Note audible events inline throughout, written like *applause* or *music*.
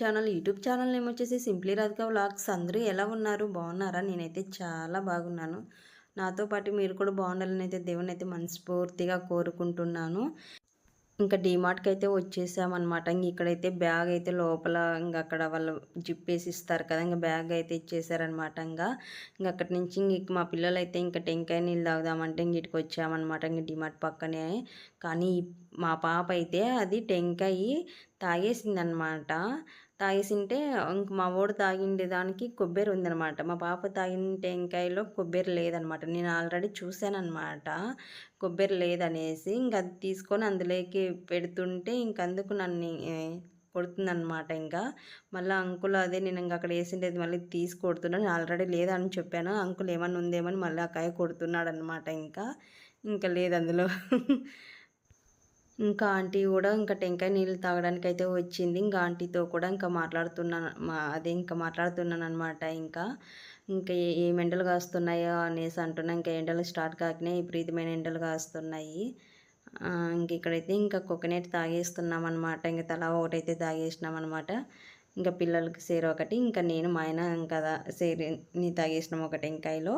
Channel YouTube channel name వచ్చేసి simply Radhika vlogs. అందరూ ఎలా ఉన్నారు? బాగున్నారా? నేనైతే చాలా బాగున్నాను. నాతో పాటు మీరు కూడా బాగుండాలని అయితే దేవుని అయితే మనస్ఫూర్తిగా కోరుకుంటున్నాను. ఇంకా డీమార్ట్కి అయితే వచ్చేసామన్నమాట. ఇంక ఇక్కడైతే బ్యాగ్ అయితే లోపల ఇంకా అక్కడ వాళ్ళు జిప్ వేసి ఇస్తారు కదా ఇంకా బ్యాగ్ అయితే ఇచ్చేసారనమాట ఇంకా. ఇంకా అక్కడి నుంచి ఇంక మా పిల్లలు అయితే ఇంకా టెంకాయ నీళ్ళు తాగుదామంటే ఇంక ఇటుకు వచ్చామన్నమాట. ఇంక డిమార్ట్ పక్కనే. కానీ మా పాప అయితే అది టెంకాయ తాగేసిందనమాట తాగేసింటే ఇంక మా వాడు తాగిండే దానికి కొబ్బరి ఉందనమాట మా పాప తాగిన టెంకాయలో కొబ్బరి లేదనమాట నేను ఆల్రెడీ చూశానమాట కొబ్బరి లేదనేసి ఇంక అది తీసుకొని అందులోకి పెడుతుంటే ఇంకందుకు నన్ను కొడుతుందనమాట ఇంకా. మళ్ళీ అంకుల్ అదే నేను ఇంకా అక్కడ వేసిండేది మళ్ళీ తీసి కొడుతున్నాను ఆల్రెడీ లేదని చెప్పాను. అంకుల్ ఏమన్నా ఉందేమని మళ్ళీ ఆ కాయ కొడుతున్నాడు అనమాట ఇంకా. ఇంకా లేదు అందులో. ఇంకా ఆంటీ కూడా ఇంకా టెంకాయ నీళ్ళు తాగడానికి అయితే వచ్చింది. ఇంకా ఆంటీతో కూడా ఇంకా మాట్లాడుతున్నాను. మా అదే ఇంకా మాట్లాడుతున్నాను అనమాట ఇంకా. ఇంకా ఏ ఎండలు కాస్తున్నాయో అనేసి అంటున్నా. ఇంకా ఎండలు స్టార్ట్ కాకనే విపరీతమైన ఎండలు కాస్తున్నాయి. ఇంక ఇక్కడైతే ఇంకా కోకోనట్ తాగేస్తున్నాం అనమాట ఇంకా తలా ఒకటైతే తాగేసినాం అనమాట ఇంకా పిల్లలకి సేర్ ఒకటి. ఇంకా నేను మా ఆయన ఇంకా సేరుని తాగేసినాం ఒక టెంకాయలో.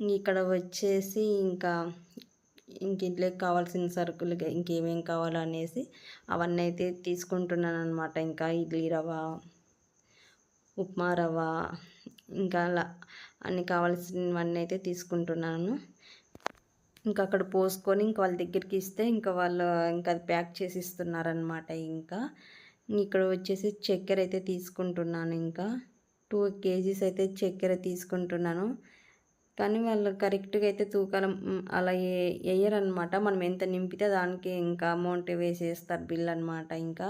ఇక్కడ వచ్చేసి ఇంకా ఇంక ఇంట్లోకి కావాల్సిన సరుకులు ఇంకేమేం కావాలో అనేసి అవన్నీ అయితే తీసుకుంటున్నాను అనమాట ఇంకా ఇడ్లీ రవ్వ ఉప్మా రవ్వ ఇంకా అలా అన్ని కావాల్సినవన్నీ అయితే తీసుకుంటున్నాను. ఇంకా అక్కడ పోసుకొని ఇంకా వాళ్ళ దగ్గరికి ఇస్తే ఇంకా వాళ్ళు ఇంకా అది ప్యాక్ చేసి ఇస్తున్నారనమాట ఇంకా. ఇక్కడ వచ్చేసి చక్కెర అయితే తీసుకుంటున్నాను ఇంకా. టూ కేజీస్ అయితే చక్కెర తీసుకుంటున్నాను. కానీ వాళ్ళు కరెక్ట్గా అయితే తూకాలం అలా వేయరనమాట మనం ఎంత నింపితే దానికి ఇంకా అమౌంట్ వేసేస్తారు బిల్ అనమాట ఇంకా.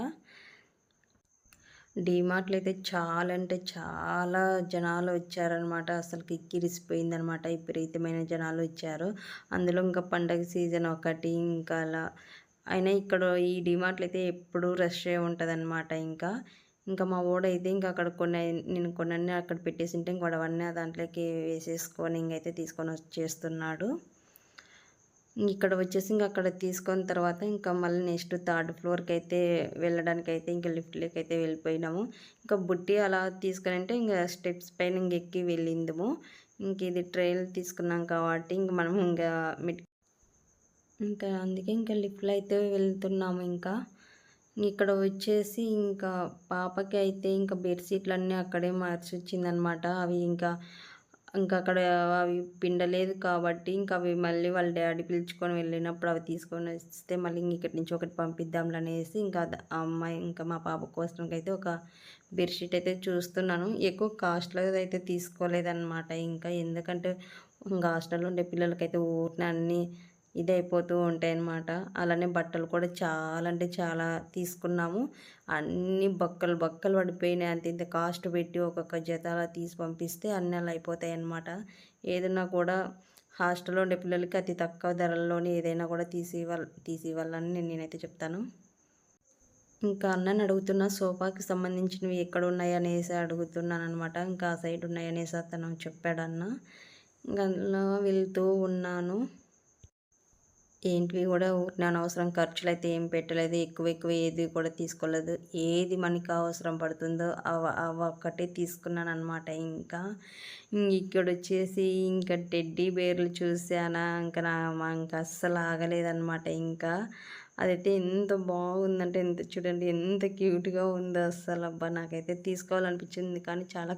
డీమార్ట్లో అయితే చాలా అంటే చాలా జనాలు వచ్చారనమాట అసలు కిక్కిరిసిపోయిందనమాట విపరీతమైన జనాలు వచ్చారు. అందులో ఇంకా పండగ సీజన్ ఒకటి ఇంకా అలా. అయినా ఇక్కడ ఈ డీమార్ట్లో అయితే ఎప్పుడూ రష్ ఉంటుంది అనమాట ఇంకా. ఇంకా మా ఓడైతే ఇంకా అక్కడ కొన్ని నేను కొన్ని అక్కడ పెట్టేసి ఉంటే ఇంక అవన్నీ దాంట్లోకి వేసేసుకొని ఇంకైతే తీసుకొని వచ్చేస్తున్నాడు ఇక్కడ వచ్చేసి ఇంకా అక్కడ తీసుకున్న తర్వాత ఇంకా మళ్ళీ నెక్స్ట్ థర్డ్ ఫ్లోర్కి అయితే వెళ్ళడానికి అయితే ఇంకా లిఫ్ట్లోకి అయితే వెళ్ళిపోయినాము. ఇంకా బుట్టి అలా తీసుకుని అంటే ఇంకా స్టెప్స్ పైన ఇంక ఎక్కి వెళ్ళిందము. ఇంక ఇది ట్రైల్ తీసుకున్నాం కాబట్టి ఇంక మనం ఇంకా ఇంకా అందుకే ఇంకా లిఫ్ట్లో అయితే వెళ్తున్నాము ఇంకా. ఇక్కడ వచ్చేసి ఇంకా పాపకి అయితే ఇంకా బెడ్షీట్లు అన్నీ అక్కడే మార్చి వచ్చిందనమాట అవి ఇంకా ఇంకా అక్కడ అవి పిండలేదు కాబట్టి ఇంకా అవి మళ్ళీ వాళ్ళ డాడీ పిలుచుకొని వెళ్ళినప్పుడు అవి తీసుకొని వస్తే మళ్ళీ ఇక్కడి నుంచి ఒకటి పంపిద్దాంలు అనేసి ఇంకా అమ్మాయి ఇంకా మా పాప కోసం అయితే ఒక బెడ్షీట్ అయితే చూస్తున్నాను. ఎక్కువ కాస్ట్లో అయితే తీసుకోలేదన్నమాట. ఇంకా ఎందుకంటే ఇంకా హాస్టల్లో ఉండే పిల్లలకైతే ఊరిని అన్నీ ఇది అయిపోతూ ఉంటాయి అన్నమాట అలానే బట్టలు కూడా చాలా అంటే చాలా తీసుకున్నాము. అన్ని బక్కలు బక్కలు పడిపోయినాయి. అంత ఇంత కాస్ట్ పెట్టి ఒక్కొక్క జత అలా తీసి పంపిస్తే అన్ని అలా అయిపోతాయి అన్నమాట ఏదైనా కూడా హాస్టల్లో ఉండే పిల్లలకి అతి తక్కువ ధరల్లోనే ఏదైనా కూడా తీసి ఇవ్వాలి తీసి ఇవ్వాలని నేను నేనైతే చెప్తాను. ఇంకా అన్నని అడుగుతున్న సోఫాకి సంబంధించినవి ఎక్కడ ఉన్నాయనేసి అడుగుతున్నాను అనమాట ఇంకా ఆ సైడ్ ఉన్నాయి అనేసి అతను చెప్పాడన్న. ఇంకా అందులో వెళ్తూ ఉన్నాను. ఏంటివి కూడా అనవసరం. ఖర్చులు అయితే ఏం పెట్టలేదు. ఎక్కువ ఎక్కువ ఏది కూడా తీసుకోలేదు. ఏది మనకి అవసరం పడుతుందో అవ అవ ఒక్కటే తీసుకున్నాను అనమాట ఇంకా ఇక్కడ వచ్చేసి ఇంకా టెడ్డీ బేర్లు చూసానా. ఇంకా నా ఇంకా అస్సలు ఆగలేదన్నమాట. ఇంకా అదైతే ఎంత బాగుందంటే ఎంత చూడండి ఎంత క్యూట్గా ఉందో అస్సలు అబ్బా నాకైతే తీసుకోవాలనిపించింది. కానీ చాలా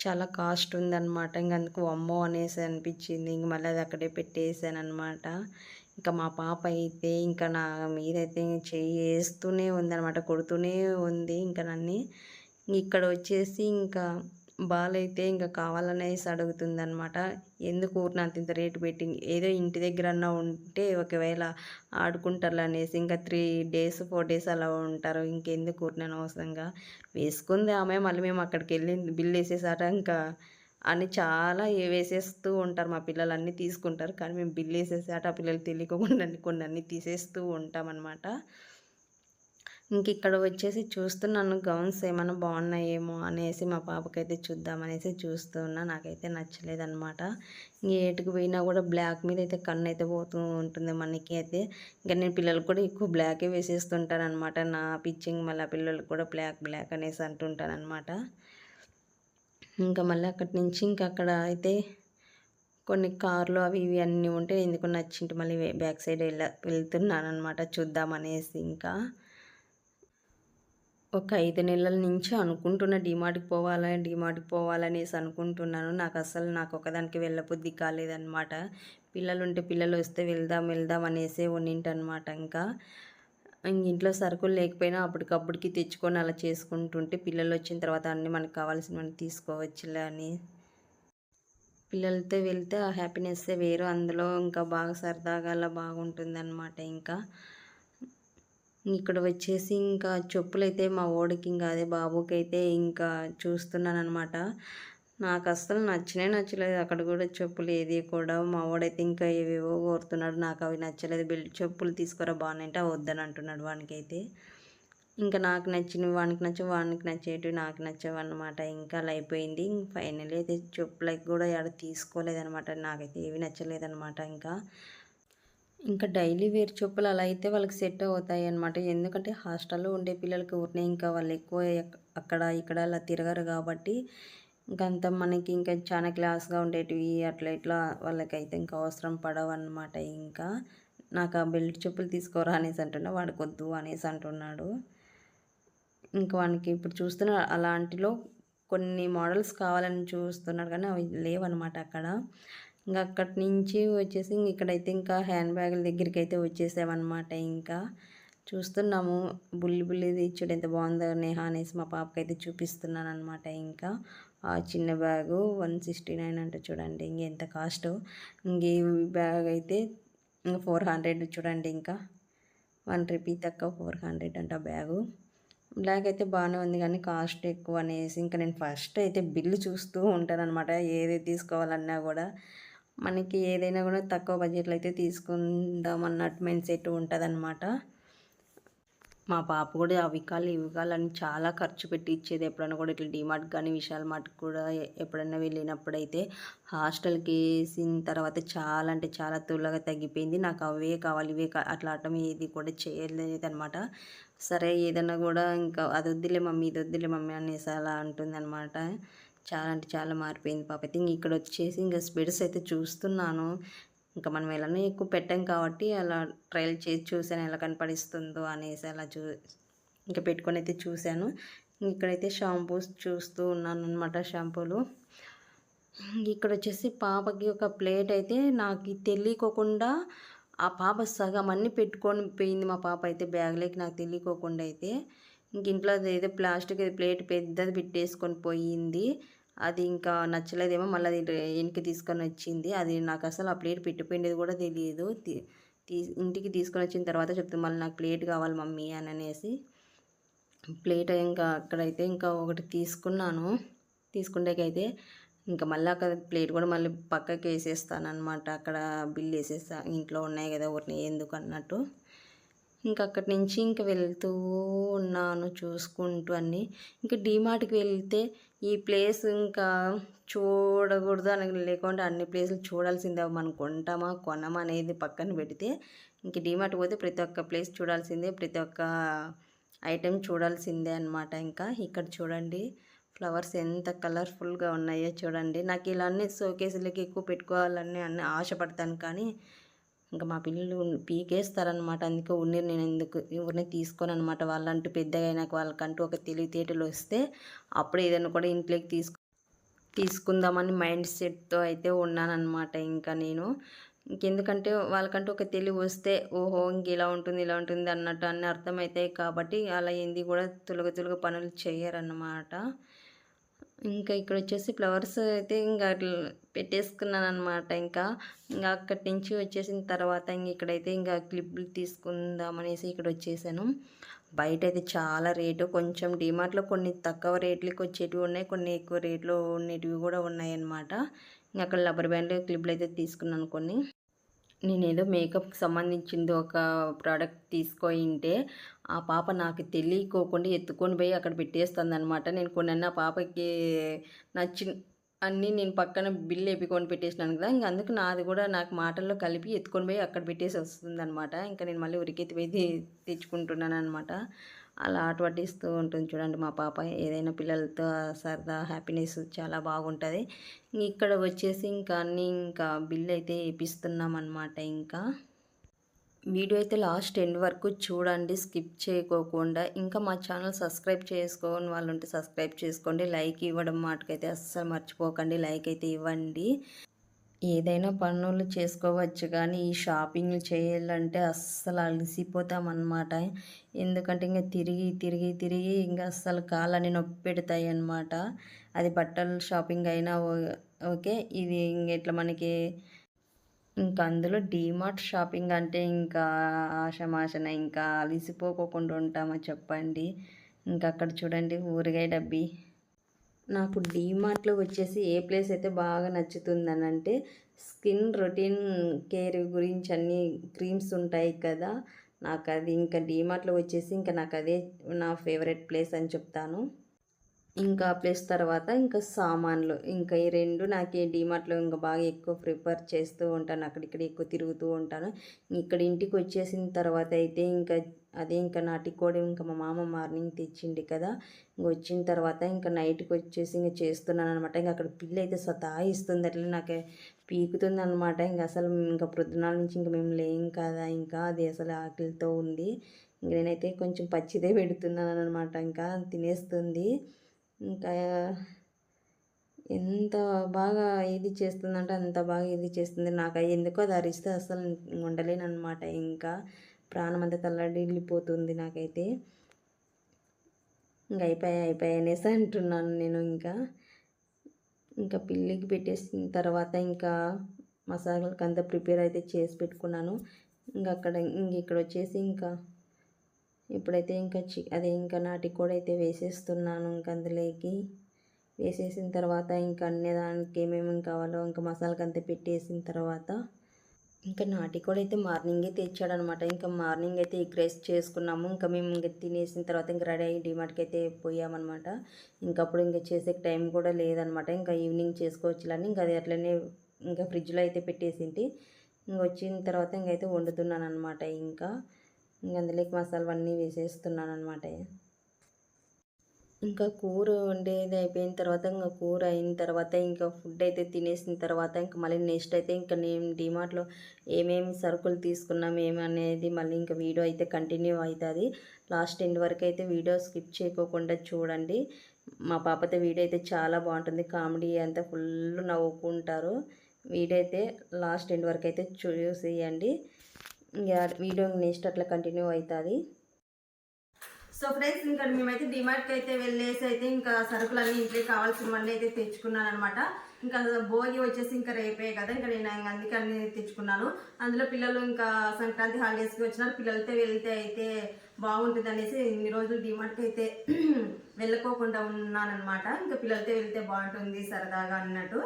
చాలా కాస్ట్ ఉందన్నమాట. ఇంక అందుకు అమ్మో అనేసి అనిపించింది. ఇంక మళ్ళీ అది అక్కడే పెట్టేసాను అనమాట ఇంకా మా పాప అయితే ఇంకా నా మీదైతే చేయి వేస్తూనే ఉందన్నమాట. కొడుతూనే ఉంది. ఇంకా నన్ను. ఇక్కడ వచ్చేసి ఇంకా బాల్ అయితే ఇంకా కావాలనేసి అడుగుతుంది అనమాట ఎందుకు ఊరినంత ఇంత రేటు పెట్టి ఏదో ఇంటి దగ్గర అన్నా ఉంటే ఒకవేళ ఆడుకుంటారు అనేసి ఇంకా త్రీ డేస్ ఫోర్ డేస్ అలా ఉంటారు. ఇంకెందుకు ఊరినాను అవసరంగా వేసుకుంది ఆమె. మళ్ళీ మేము అక్కడికి వెళ్ళి బిల్ వేసేసాట ఇంకా అని చాలా వేసేస్తూ ఉంటారు. మా పిల్లలు అన్నీ తీసుకుంటారు. కానీ మేము బిల్ వేసేసాట ఆ పిల్లలు తెలియకుండా కొన్ని అన్నీ తీసేస్తూ ఉంటామన్నమాట. ఇంక ఇక్కడ వచ్చేసి చూస్తున్నాను గౌన్స్ ఏమైనా బాగున్నాయేమో అనేసి మా పాపకైతే చూద్దామనేసి చూస్తున్నా నాకైతే నచ్చలేదనమాట ఇంక ఏటుకు పోయినా కూడా బ్లాక్ మీద అయితే కన్ను అయితే పోతూ ఉంటుంది మనకి అయితే. ఇంకా నేను పిల్లలకు కూడా ఎక్కువ బ్లాకే వేసేస్తుంటాను అనమాట నా పిచ్చింగ్ మళ్ళీ పిల్లలకు కూడా బ్లాక్ బ్లాక్ అనేసి అంటుంటాను అనమాట ఇంకా మళ్ళీ అక్కడి నుంచి ఇంకా అక్కడ అయితే కొన్ని కార్లు అవి ఇవి అన్నీ ఉంటే ఎందుకు నచ్చింటి మళ్ళీ బ్యాక్ సైడ్ వెళ్ళ వెళ్తున్నాను అనమాట చూద్దామనేసి ఇంకా. ఒక ఐదు నెలల నుంచి అనుకుంటున్న డిమార్ట్కి పోవాలని డిమార్ట్కి పోవాలనేసి అనుకుంటున్నాను. నాకు అసలు నాకు ఒకదానికి వెళ్ళబుద్ధి కాలేదనమాట పిల్లలు ఉంటే పిల్లలు వస్తే వెళ్దాం వెళ్దాం అనేసి ఉన్నింటనమాట ఇంకా. ఇంట్లో సరుకులు లేకపోయినా అప్పటికప్పటికి తెచ్చుకొని అలా చేసుకుంటుంటే పిల్లలు వచ్చిన తర్వాత అన్నీ మనకు కావాల్సినవన్నీ తీసుకోవచ్చులే అని. పిల్లలతో వెళ్తే ఆ హ్యాపీనెస్ వేరు. అందులో ఇంకా బాగా సరదాగా అలా బాగుంటుందన్నమాట ఇంకా. ఇక్కడ వచ్చేసి ఇంకా చెప్పులైతే మా ఓడికి ఇంకా అదే బాబుకి అయితే ఇంకా చూస్తున్నాను అనమాట నాకు అస్సలు నచ్చనే నచ్చలేదు అక్కడ కూడా చెప్పులు ఏది కూడా. మా వాడైతే ఇంకా ఏవేవో కోరుతున్నాడు. నాకు అవి నచ్చలేదు. బెల్ట్ చెప్పులు తీసుకురా బాగున్నాయంటే వద్దని అంటున్నాడు వానికైతే. ఇంకా నాకు నచ్చినవి వానికి నచ్చి వానికి నచ్చేటివి నాకు నచ్చవు అనమాట ఇంకా అలా అయిపోయింది. ఫైనల్ అయితే చెప్పులకి కూడా ఎక్కడ తీసుకోలేదనమాట నాకైతే ఏవి నచ్చలేదనమాట ఇంకా. ఇంకా డైలీ వేర్ చెప్పులు అలా అయితే వాళ్ళకి సెట్ అవుతాయి అనమాట ఎందుకంటే హాస్టల్లో ఉండే పిల్లలకి ఊరినే ఇంకా వాళ్ళు ఎక్కువ అక్కడ ఇక్కడ అలా తిరగరు కాబట్టి ఇంకంత మనకి ఇంకా చాలా క్లాస్గా ఉండేటివి అట్లా ఇట్లా వాళ్ళకైతే ఇంకా అవసరం పడవు అనమాట ఇంకా నాకు ఆ బెల్ట్ చెప్పులు తీసుకోరా అనేసి అంటున్నా వాడికి వద్దు అనేసి అంటున్నాడు. ఇంకా వానికి ఇప్పుడు చూస్తున్న అలాంటిలో కొన్ని మోడల్స్ కావాలని చూస్తున్నాడు కానీ అవి లేవన్నమాట అక్కడ. ఇంకా అక్కడి నుంచి వచ్చేసి ఇక్కడైతే ఇంకా హ్యాండ్ బ్యాగుల దగ్గరికి అయితే వచ్చేసామన్నమాట ఇంకా. చూస్తున్నాము. బుల్లి బుల్లిది చూడు ఎంత బాగుందో నేహా అనేసి మా పాపకి అయితే చూపిస్తున్నాను అనమాట ఇంకా. ఆ చిన్న బ్యాగు వన్ సిక్స్టీ నైన్ అంటే చూడండి. ఇంక ఎంత కాస్ట్? ఇంక ఈ బ్యాగ్ అయితే ఇంకా ఫోర్ హండ్రెడ్ చూడండి ఇంకా. వన్ రూపీ తక్కువ ఫోర్ హండ్రెడ్ అంట బ్యాగు. బ్లాక్ అయితే బాగానే ఉంది కానీ కాస్ట్ ఎక్కువ అనేసి ఇంకా నేను ఫస్ట్ అయితే బిల్లు చూస్తూ ఉంటాను అనమాట ఏది తీసుకోవాలన్నా కూడా మనకి ఏదైనా కూడా తక్కువ బడ్జెట్లో అయితే తీసుకుందాం అన్నట్టు మైండ్ సెట్ ఉంటుందన్నమాట. మా పాప కూడా అవి కాలు ఇవి కాలని చాలా ఖర్చు పెట్టి ఇచ్చేది. ఎప్పుడైనా కూడా ఇట్లా డిమార్ట్ కానీ విశాల్ మార్ట్ కూడా ఎప్పుడైనా వెళ్ళినప్పుడైతే హాస్టల్కి వేసిన తర్వాత చాలా అంటే చాలా తులగా తగ్గిపోయింది. నాకు అవే కావాలి ఇవే అట్లా అటం ఏది కూడా చేయలేదు అనమాట సరే ఏదైనా కూడా ఇంకా అది వద్దులే మమ్మీ ఇది వద్దులే మమ్మీ అనేసి అలా అంటుంది అనమాట చాలా అంటే చాలా మారిపోయింది పాప. అయితే ఇంక ఇక్కడ వచ్చేసి ఇంకా స్పెడ్స్ అయితే చూస్తున్నాను. ఇంకా మనం ఎలానే ఎక్కువ పెట్టాం కాబట్టి అలా ట్రయల్ చేసి చూసాను ఎలా కనపడిస్తుందో అనేసి అలా చూ ఇంకా పెట్టుకొని అయితే చూశాను. ఇక్కడైతే షాంపూస్ చూస్తూ ఉన్నాను అనమాట షాంపూలు. ఇక్కడ వచ్చేసి పాపకి ఒక ప్లేట్ అయితే నాకు తెలియకోకుండా ఆ పాప సగం అన్నీ పెట్టుకొని పోయింది మా పాప అయితే బ్యాగ్లోకి నాకు తెలియకోకుండా అయితే. ఇంక ఇంట్లో ఏదో ప్లాస్టిక్ ప్లేట్ పెద్దది పెట్టేసుకొని పోయింది. అది ఇంకా నచ్చలేదేమో మళ్ళీ అది ఇంటికి తీసుకొని వచ్చింది. అది నాకు అసలు ఆ ప్లేట్ పెట్టిపోయింది కూడా తెలియదు. తీ ఇంటికి తీసుకొని వచ్చిన తర్వాత చెప్తుంది మళ్ళీ నాకు ప్లేట్ కావాలి మమ్మీ అని అనేసి. ప్లేట్ ఇంకా అక్కడైతే ఇంకా ఒకటి తీసుకున్నాను. తీసుకుంటేకైతే ఇంకా మళ్ళీ అక్కడ ప్లేట్ కూడా మళ్ళీ పక్కకి వేసేస్తాను అనమాట అక్కడ బిల్ వేసేస్తా ఇంట్లో ఉన్నాయి కదా ఒకటి ఎందుకు అన్నట్టు. ఇంకా అక్కడి నుంచి ఇంకా వెళ్తూ ఉన్నాను చూసుకుంటూ అన్నీ. ఇంకా డీమార్ట్కి వెళ్తే ఈ ప్లేస్ ఇంకా చూడకూడదు అని లేకుండా అన్ని ప్లేసులు చూడాల్సిందే మనం కొంటామా కొనమా అనేది పక్కన పెడితే ఇంక డీమార్ట్ పోతే ప్రతి ఒక్క ప్లేస్ చూడాల్సిందే ప్రతి ఒక్క ఐటెం చూడాల్సిందే అనమాట ఇంకా. ఇక్కడ చూడండి ఫ్లవర్స్ ఎంత కలర్ఫుల్గా ఉన్నాయో చూడండి. నాకు ఇలా అన్ని షోకేసులకి ఎక్కువ పెట్టుకోవాలని అన్ని ఆశపడతాను కానీ ఇంకా మా పిల్లలు పీకేస్తారనమాట అందుకే ఉన్నీరు నేను ఎందుకు ఊరిని తీసుకోను అనమాట వాళ్ళంటూ పెద్దగా అయినాక వాళ్ళకంటూ ఒక తెలివితేటలు వస్తే అప్పుడు ఏదైనా కూడా ఇంట్లోకి తీసుకు తీసుకుందామని మైండ్ సెట్తో అయితే ఉన్నానన్నమాట ఇంకా నేను. ఇంకెందుకంటే వాళ్ళకంటూ ఒక తెలివి వస్తే ఓహో ఇంక ఇలా ఉంటుంది ఇలా ఉంటుంది అన్నట్టు అన్ని అర్థమవుతాయి కాబట్టి అలా ఏంది కూడా తులగ తులుగ పనులు చేయరన్నమాట ఇంకా ఇక్కడ వచ్చేసి ఫ్లవర్స్ అయితే ఇంకా పెట్టేసుకున్నాను అనమాట ఇంకా. ఇంకా అక్కడి నుంచి వచ్చేసిన తర్వాత ఇంక ఇక్కడైతే ఇంకా క్లిప్లు తీసుకుందామనేసి ఇక్కడ వచ్చేసాను బయట అయితే చాలా రేటు కొంచెం డిమార్ట్లో కొన్ని తక్కువ రేట్లకి వచ్చేటివి ఉన్నాయి కొన్ని ఎక్కువ రేట్లు ఉండేటివి కూడా ఉన్నాయన్నమాట. ఇంకా అక్కడ రబ్బర్ బ్యాండ్ క్లిప్లు అయితే తీసుకున్నాను కొన్ని. నేనేదో మేకప్‌కి సంబంధించింది ఒక ప్రోడక్ట్ తీసుకోయింటే, ఆ పాప నాకు తెలియకోకుండా ఎత్తుకొని పోయి అక్కడ పెట్టేస్తుందనమాట. నేను కొనన్నా పాపకి నచ్చిన అన్నీ నేను పక్కన బిల్లు ఎప్పుకొని పెట్టేసినాను కదా! ఇంక అందుకు నాది కూడా నాకు మాటల్లో కలిపి ఎత్తుకొని పోయి అక్కడ పెట్టేసి వస్తుందనమాట. ఇంకా నేను మళ్ళీ ఉరికెత్తి పోయి తెచ్చుకుంటున్నాను అనమాట అలా ఆట పట్టిస్తూ ఉంటుంది చూడండి మా పాప. ఏదైనా పిల్లలతో సరదా, హ్యాపీనెస్ చాలా బాగుంటుంది ఇక్కడ వచ్చేసి ఇంకా అన్ని ఇంకా బిల్ అయితే ఏపిస్తున్నామనమాట ఇంకా. వీడియో అయితే లాస్ట్ ఎండ్ వరకు చూడండి స్కిప్ చేయకోకుండా. ఇంకా మా ఛానల్ సబ్స్క్రైబ్ చేసుకోని వాళ్ళు ఉంటే సబ్స్క్రైబ్ చేసుకోండి. లైక్ ఇవ్వడం మాటకైతే అస్సలు మర్చిపోకండి. లైక్ అయితే ఇవ్వండి. ఏదైనా పనులు చేసుకోవచ్చు కానీ, ఈ షాపింగ్‌లు చేయాలంటే అస్సలు అలసిపోతామనమాట. ఎందుకంటే ఇంకా తిరిగి, తిరిగి, తిరిగి ఇంకా అస్సలు కాళ్ళని నొప్పి పెడతాయి అన్నమాట అది బట్టల షాపింగ్ అయినా ఓ ఓకే. ఇది ఇంగ ఇట్లా మనకి ఇంకా అందులో డీమార్ట్ షాపింగ్ అంటే ఇంకా ఆశమాశన ఇంకా అలిసిపోకోకుండా ఉంటామా చెప్పండి. ఇంక అక్కడ చూడండి ఊరగాయ డబ్బీ. నాకు డీమార్ట్‌లో వచ్చేసి ఏ ప్లేస్ అయితే బాగా నచ్చుతుందనంటే, స్కిన్ రొటీన్ కేర్ గురించి అన్ని క్రీమ్స్ ఉంటాయి కదా! నాకు అది ఇంకా డీమార్ట్‌లో వచ్చేసి ఇంకా నాకు అదే నా ఫేవరెట్ ప్లేస్ అని చెప్తాను. ఇంకా ప్లస్ ప్లేస్ తర్వాత ఇంకా సామాన్లు. ఇంకా ఈ రెండు నాకు డీమార్ట్‌లో ఇంకా బాగా ఎక్కువ ప్రిఫర్ చేస్తూ ఉంటాను. అక్కడిక్కడ ఎక్కువ తిరుగుతూ ఉంటాను. ఇక్కడ ఇంటికొచ్చేసిన తర్వాత అయితే ఇంకా అదే ఇంకా నాటికోడి ఇంకా మా మామ మార్నింగ్ తెచ్చిండు కదా! ఇంక వచ్చిన తర్వాత ఇంకా నైట్కి వచ్చేసి ఇంకా చేస్తున్నాను అనమాట ఇంకా అక్కడ పిల్లయితే సతాయిస్తుంది. అట్లే నాకు పీకుతుందనమాట. ఇంక అసలు ఇంకా ప్రొద్దునాల నుంచి ఇంకా మేము లేం కదా! ఇంకా అది అసలు ఆకలితో ఉంది. ఇంక నేనైతే కొంచెం పచ్చిదే పెడుతున్నాను అనమాట ఇంకా తినేస్తుంది. ఇంకా ఎంత బాగా ఇది చేస్తుందంటే అంత బాగా ఇది చేస్తుంది. నాకు ఎందుకో అది అరిస్తే ఉండలేను అనమాట ఇంకా. ప్రాణం అంతా తల్లడిల్లిపోతుంది నాకైతే. ఇంకా అయిపోయాయి అయిపోయాయి అనేసి అంటున్నాను నేను ఇంకా. ఇంకా పిల్లికి పెట్టేసిన తర్వాత ఇంకా మసాలాకంతా ప్రిపేర్ అయితే చేసి పెట్టుకున్నాను. ఇంకా అక్కడ ఇంక ఇక్కడ వచ్చేసి ఇంకా ఇప్పుడైతే ఇంకా చి అదే ఇంకా నాటి కూడా అయితే వేసేస్తున్నాను ఇంక అందులోకి. వేసేసిన తర్వాత ఇంక అన్ని దానికి ఏమేమి కావాలో ఇంకా ఇంక మసాలాకంతా పెట్టేసిన తర్వాత ఇంకా నాటి కూడా అయితే మార్నింగే తెచ్చాడనమాట. ఇంకా మార్నింగ్ అయితే ఎగ్ రైస్ చేసుకున్నాము. ఇంకా మేము ఇంకా తినేసిన తర్వాత ఇంకా రెడీ అయ్యి డిమార్ట్కి అయితే పోయామనమాట. ఇంకా అప్పుడు ఇంకా చేసేకి టైం కూడా లేదనమాట. ఇంకా ఈవినింగ్ చేసుకోవచ్చులని అని అది అట్లనే ఇంకా ఫ్రిడ్జ్‌లో అయితే పెట్టేసింటి. ఇంక వచ్చిన తర్వాత ఇంకైతే వండుతున్నాననమాట ఇంకా. ఇంక అందులోకి మసాలావన్నీ వేసేస్తున్నాననమాట. ఇంకా కూర వండేది అయిపోయిన తర్వాత ఇంక కూర అయిన తర్వాత ఇంకా ఫుడ్ అయితే తినేసిన తర్వాత ఇంక మళ్ళీ నెక్స్ట్ అయితే ఇంకా నేను డీమార్ట్‌లో ఏమేమి సరుకులు తీసుకున్నాం ఏమనేది మళ్ళీ ఇంకా వీడియో అయితే కంటిన్యూ అవుతుంది లాస్ట్ ఎండ్ వరకు అయితే వీడియో స్కిప్ చేయకోకుండా చూడండి. మా పాపతో వీడియో అయితే చాలా బాగుంటుంది. కామెడీ అంతా ఫుల్ నవ్వుకుంటారు. వీడియో అయితే లాస్ట్ ఎండ్ వరకు అయితే చూసేయండి. ఇంకా వీడియో నెక్స్ట్ అట్లా కంటిన్యూ అవుతుంది సో ఫ్రెండ్స్ ఇంకా మేమైతే డిమార్ట్కి అయితే వెళ్ళేసి అయితే ఇంకా సరుకులన్నీ ఇంట్లో కావాల్సినవన్నీ అయితే తెచ్చుకున్నాను అనమాట ఇంకా భోగి వచ్చేసి ఇంకా రేపే కదా ఇంకా నేను అందుకే అన్ని తెచ్చుకున్నాను. అందులో పిల్లలు ఇంకా సంక్రాంతి హాలిడేస్కి వచ్చినారు పిల్లలతో వెళ్తే అయితే బాగుంటుంది అనేసి ఇన్ని రోజులు డిమార్ట్కి అయితే *clears throat* వెళ్ళకోకుండా ఉన్నానన్నమాట. ఇంకా పిల్లలతో వెళ్తే బాగుంటుంది సరదాగా అన్నట్టు.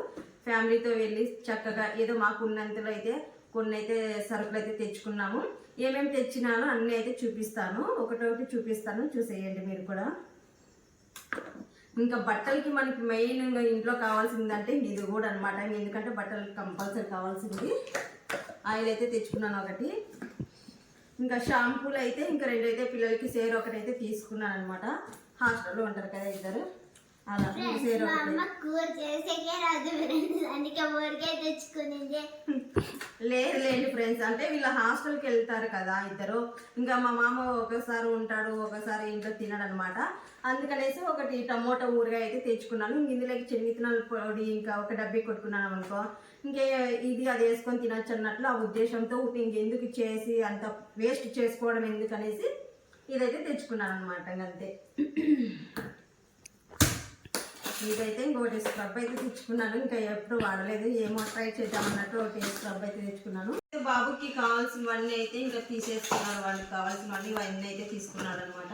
ఫ్యామిలీతో వెళ్ళి చక్కగా ఏదో మాకు ఉన్నంతలో అయితే కొన్ని అయితే సరుకులు అయితే తెచ్చుకున్నాము. ఏమేమి తెచ్చినానో అన్నీ అయితే చూపిస్తాను. ఒకటొకటి చూపిస్తాను. చూసేయండి మీరు కూడా. ఇంకా బట్టలకి మనకి మెయిన్గా ఇంట్లో కావాల్సిందంటే ఇది కూడా అనమాట ఎందుకంటే బట్టలు కంపల్సరీ కావాల్సింది. ఆయిల్ అయితే తెచ్చుకున్నాను ఒకటి. ఇంకా షాంపూలు అయితే ఇంకా రెండు అయితే పిల్లలకి సేర్ ఒకటి అయితే తీసుకున్నాను అనమాట హాస్టల్లో ఉంటారు కదా ఇద్దరు. అలా సేర్ మా ఒకటి. అమ్మ కూర చేసేకే రాదు ఫ్రెండ్స్ అందుకే ఊరికే తెచ్చుకునింది. లేదు లేండి ఫ్రెండ్స్. అంటే వీళ్ళ హాస్టల్కి వెళ్తారు కదా ఇద్దరు. ఇంకా మా మామ ఒకసారి ఉంటాడు ఒకసారి ఇంట్లో తినడు అనమాట అందుకనేసి ఒకటి టమోటా ఊరగాయ అయితే తెచ్చుకున్నాను. ఇందులోకి శనగిత్తనాల పొడి ఇంకా ఒక డబ్బీ కొట్టుకున్నాను అనుకో. ఇంకే ఇది అది వేసుకొని తినొచ్చు అన్నట్లు ఆ ఉద్దేశంతో ఇంకెందుకు చేసి అంత వేస్ట్ చేసుకోవడం ఎందుకు అనేసి ఇదైతే తెచ్చుకున్నాను అనమాట అంతే. ఇదైతే ఇంకోటి స్క్రబ్ అయితే తెచ్చుకున్నాను. ఇంకా ఎప్పుడు వాడలేదు. ఏమో ట్రై చేద్దాం అన్నట్టు ఒకటి స్క్రబ్ అయితే తెచ్చుకున్నాను. బాబుకి కావాల్సినవన్నీ అయితే ఇంకా తీసేసుకున్నాను వాళ్ళకి కావాల్సినవన్నీ ఇవన్నీ అయితే తీసుకున్నాడు అనమాట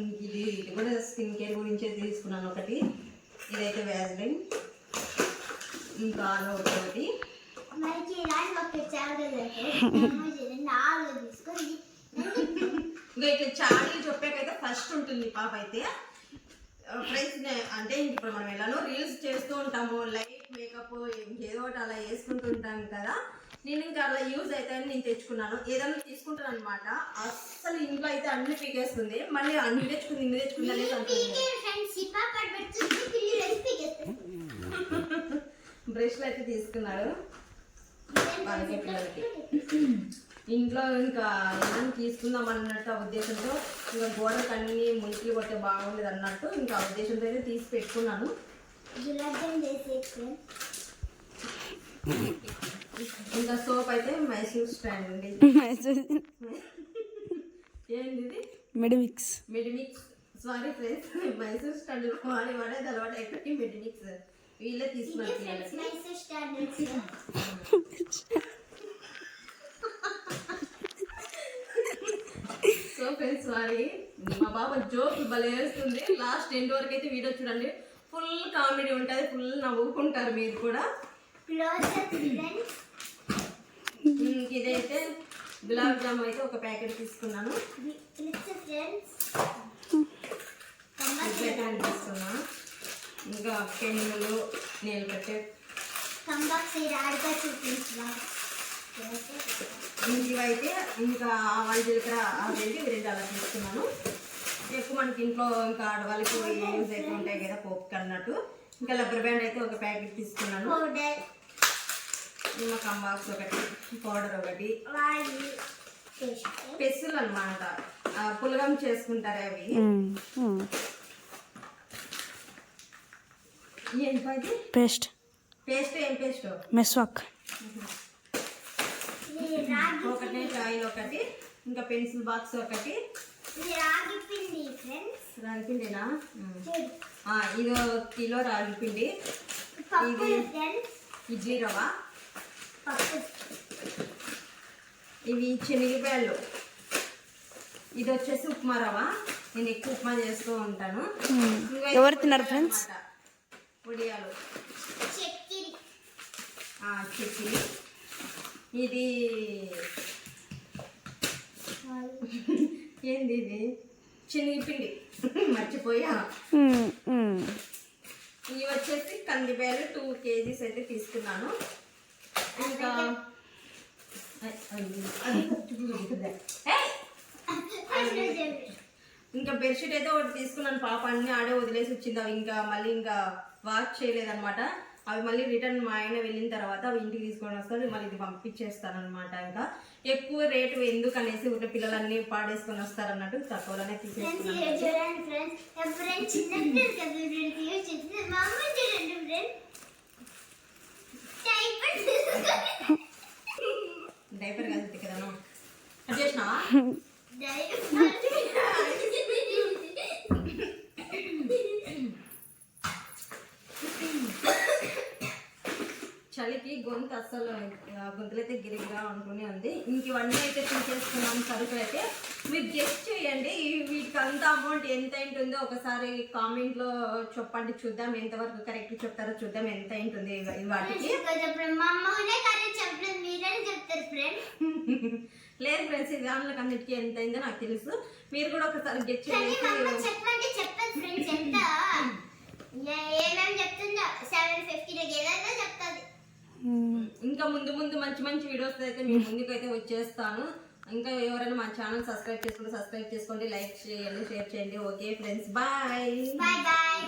ఇది ఇది కూడా స్కిన్ కేర్ గురించే తీసుకున్నాను ఒకటి. ఇదైతే వ్యాజ్లిన్ ఇంకా ఆలో ఒకటి. మనకి ఇలాంటి ఒక చాలు నాలుగు తీసుకొని ఇంకా ఇట్లా చాడీలు చెప్పాకైతే ఫస్ట్ ఉంటుంది పాప అయితే. ఫ్రెండ్స్ అంటే ఇప్పుడు మనం ఎలానో రీల్స్ చేస్తూ ఉంటాము లైట్ మేకప్ ఏదో ఒకటి అలా వేసుకుంటూ ఉంటాం కదా. నేను ఇంకా అలా యూజ్ అవుతాయని నేను తెచ్చుకున్నాను. ఏదైనా తీసుకుంటాను అనమాట అస్సలు ఇంట్లో అయితే అన్ని పీకేస్తుంది. మళ్ళీ అన్ని తెచ్చుకుంది ఇన్ని తెచ్చుకుంది అనేది బ్రష్లు అయితే తీసుకున్నారు వాళ్ళకి పిల్లలకి. ఇంట్లో ఇంకా ఏమైనా తీసుకుందాం అన్నట్టు ఆ ఉద్దేశంతో ఇంకా గోడకు అన్ని మురికి కొట్టే బాగుండేది అన్నట్టు ఇంకా ఆ ఉద్దేశంతో అయితే తీసి పెట్టుకున్నాను. ఇంకా సోప్ అయితే మైసూర్ స్టాండ్ అండి. ఏంది ఇది? Medimix. Medimix. Sorry friends Mysore stand వాడి వాడే తర్వాత ఎక్కడికి మెడిమిక్స్. వీళ్ళే తీసుకున్నారు *laughs* సో ఫ్రెండ్స్ సారీ మా బాబా జోక్ భలే వేస్తుంది. లాస్ట్ ఎండ్ వరకు అయితే వీడియో చూడండి. ఫుల్ కామెడీ ఉంటుంది ఫుల్ నవ్వుకుంటారు మీరు కూడా. ఇదైతే గులాబ్ జామ్ అయితే ఒక ప్యాకెట్ తీసుకున్నాను. ఇంకా పెన్నులు నేలు కట్టే. కంబాక్స్ ఇవైతే ఇంకా ఆవాలు జీలకర్ర ఇవి రెండు అలా తీసుకున్నాను. ఎక్కువ మనకి ఇంట్లో ఇంకా ఆడవాళ్ళకి యూజ్ అయితే ఉంటాయి కదా పోపుకి అన్నట్టు. ఇంకా రబ్బర్ బ్యాండ్ అయితే ఒక ప్యాకెట్ తీసుకున్నాను. పౌడర్ నిమ్మకం బాక్స్ ఒకటి పౌడర్ ఒకటి. పెస్సులు అనమాట పులగం చేసుకుంటారు అవి. పేస్ట్. పేస్ట్ ఏం పేస్ట్? మెస్వాక్. ఒకటి ఆయిల్ ఒకటి ఇంకా పెన్సిల్ బాక్స్ ఒకటి. ఇది రాగి పిండి ఫ్రెండ్స్ రాగిపిండినా ఇది కిలో రాగిపిండి ఇది- ఫ్రెండ్స్ ఇడ్లీ రవ్వ పప్పు. ఇవి శనగపాయలు ఇది వచ్చేసి ఉప్మా రవ్వ. నేను ఎక్కువ ఉప్మా చేస్తూ ఉంటాను. ఎవరు తిన్నారు? అన్నమాట. పొడియాలు. చక్కెర. ఇది ఏంది ఇది? శనగపిండి. మర్చిపోయా. ఇవి వచ్చేసి కందిపాయలు టూ కేజీస్ అయితే తీసుకున్నాను. ఇంకా! ఇంకా బెడ్షీట్ అయితే ఒకటి తీసుకున్నాను. పాప అన్ని ఆడే వదిలేసి వచ్చింది. అవి ఇంకా మళ్ళీ ఇంకా వాష్ చేయలేదన్నమాట. అవి మళ్ళీ రిటర్న్ మా ఆయన వెళ్ళిన తర్వాత అవి ఇంటికి తీసుకొని వస్తాడు మళ్ళీ ఇది పంపించేస్తాను అనమాట ఇంకా. ఎక్కువ రేటు ఎందుకు అనేసి ఊరికే పిల్లలన్నీ పాడేసుకొని వస్తారు అన్నట్టు తక్కువలోనే ఫ్రెండ్స్ తీసేసుకున్నాను. ఇది చూడండి *laughs* ఫ్రెండ్స్ ఎప్పుడైనా చిన్న పిల్లలు కదా ఫ్రెండ్స్ ఇవి చిన్న మా అమ్మ చూడండి ఫ్రెండ్స్ టైపర్ డైపర్ కలిసి కదా అది చేసినావా చలికి గొంతు అస్సలు గొంతులైతే గిరిగిగా ఉంటూనే ఉంది. ఇంక ఇవన్నీ అయితే తీసేసుకున్నాం. సరుకు అయితే మీరు గెస్ట్ చేయండి. వీటికి అంత అమౌంట్ ఎంత ఉంటుందో ఒకసారి కామెంట్లో చెప్పండి. చూద్దాం ఎంతవరకు కరెక్ట్ చెప్తారో చూద్దాం ఎంత ఉంటుంది వాటికి. లేదు ఫ్రెండ్స్ ఈ దానిలోకి అన్నిటికీ ఎంత అయిందో నాకు తెలుసు. మీరు కూడా ఒకసారి గెస్ట్ చేసి చెప్పండి ఫ్రెండ్స్ ఎంత? ఏమేమి చెప్తుందో? సెవెన్ ఫిఫ్టీ ఏదైనా చెప్తుంది. ఇంకా ముందు ముందు మంచి మంచి వీడియోస్ అయితే మీ ముందుకు అయితే వచ్చేస్తాను. ఇంకా ఎవరైనా మా ఛానల్ సబ్స్క్రైబ్ చేసుకుంటే సబ్స్క్రైబ్ చేసుకోండి లైక్ చేయండి షేర్ చేయండి. Okay friends bye bye bye